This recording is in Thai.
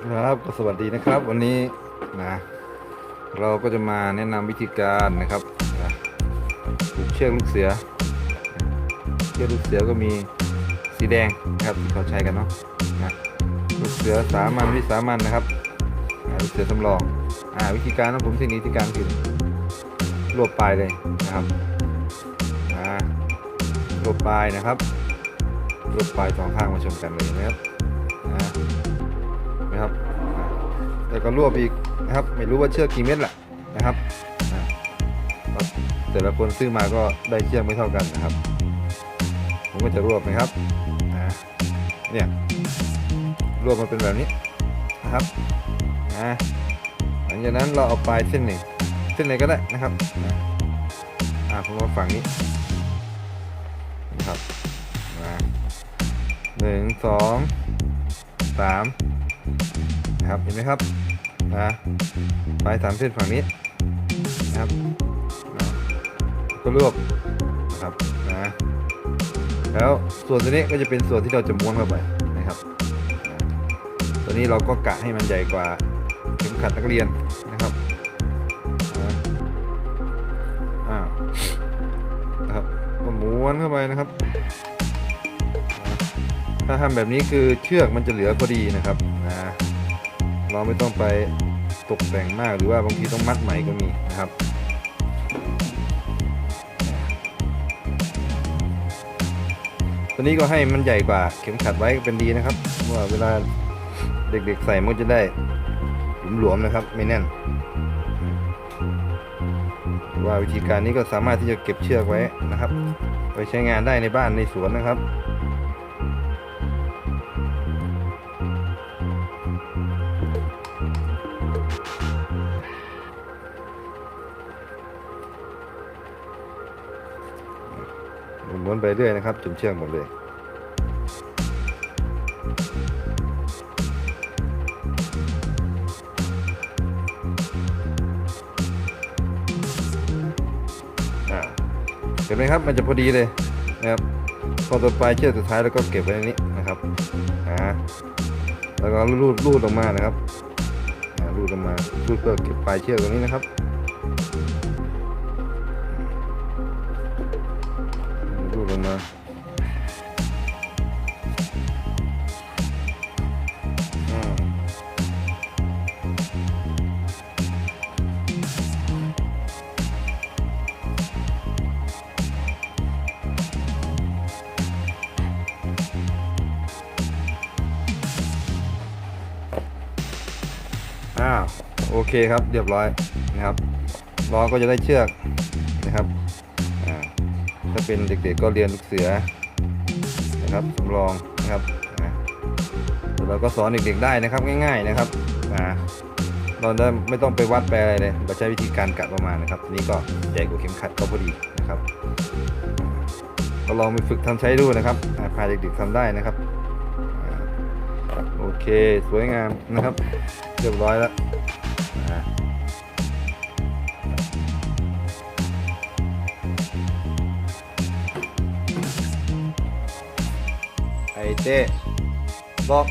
ครับก็สวัสดีนะครับ วันนี้นะเราก็จะมาแนะนำวิธีการนะครับนะผูกเชือกลูกเสือ เชือกลูกเสือก็มีสีแดงนะครับที่เขาใช้กันเนาะนะลูกเสือสามัญวิสามัญนะครับลูกเสือสำรองอ่าวิธีการของผมเทคนิควิธีการคือรวบปลายเลยนะครับอ่ารวบปลายนะครับรวบปลายสองข้างมาชมกันเลยนะครับ นะครับแล้วก็รวบอีกนะครับ ไม่รู้ว่าเชือกกี่เม็ดแหละนะครับ แต่ละคนซื้อมาก็ได้เชือกไม่เท่ากันนะครับ ผมก็จะรวบนะครับเนี่ยรวบมาเป็นแบบนี้นะครับอ่าหลังจากนั้นเราเอาปลายเส้นหนึ่งเส้นไหนก็ได้นะครับอ่าผมมาฝั่งนี้นะครับหนึ่งสองสาม นะครับเห็นไหมครับนะปลายสามเส้นฝั่งนี้นะครับนะก็รวบนะครับนะแล้วส่วนตัวนี้ก็จะเป็นส่วนที่เราจะม้วนเข้าไปนะครับ ตัวนี้เราก็กะให้มันใหญ่กว่าเข็มขัดนักเรียนนะครับนะอ่านะครับก็ม้วนเข้าไปนะครับ ถ้าทำแบบนี้คือเชือกมันจะเหลือพอดีนะครับนะ เราไม่ต้องไปตกแต่งมากหรือว่าบางทีต้องมัดใหม่ก็มีนะครับตัวนี้ก็ให้มันใหญ่กว่าเข็มขัดไว้ก็เป็นดีนะครับเพราะว่าเวลาเด็กๆใส่มันจะได้หลวมๆนะครับ ไม่แน่น ว่าวิธีการนี้ก็สามารถที่จะเก็บเชือกไว้นะครับ ไปใช้งานได้ในบ้านในสวนนะครับ ม้วนไปเรื่อยนะครับจนเชื่อกหมดเลย เห็นไหมครับมันจะพอดีเลยนะครับพอตัวปลายเชือกสุดท้ายแล้วก็เก็บไว้ในนี้นะครับอ่าแล้วก็รูดรูดออกมานะครับรูดออกมารูดเพื่อเก็บปลายเชือกตรงนี้นะครับ อ้าวโอเคครับเรียบร้อยนะครับล้อก็จะได้เชือกนะครับ เป็นเด็กๆก็เรียนลูกเสือนะครับสำรองนะครับเราก็สอนเด็กๆได้นะครับง่าย ๆนะครับอ่าเราได้ไม่ต้องไปวัดไปอะไรเลยเราใช้วิธีการกะประมาณนะครับทีนี้ก็ใหญ่กว่าเข็มขัดก็พอดีนะครับ ก็ลองไปฝึกทำใช้ดูนะครับพาเด็กๆทำได้นะครับโอเคสวยงามนะครับ เรียบร้อยแล้ว อ่าไอเต้บอก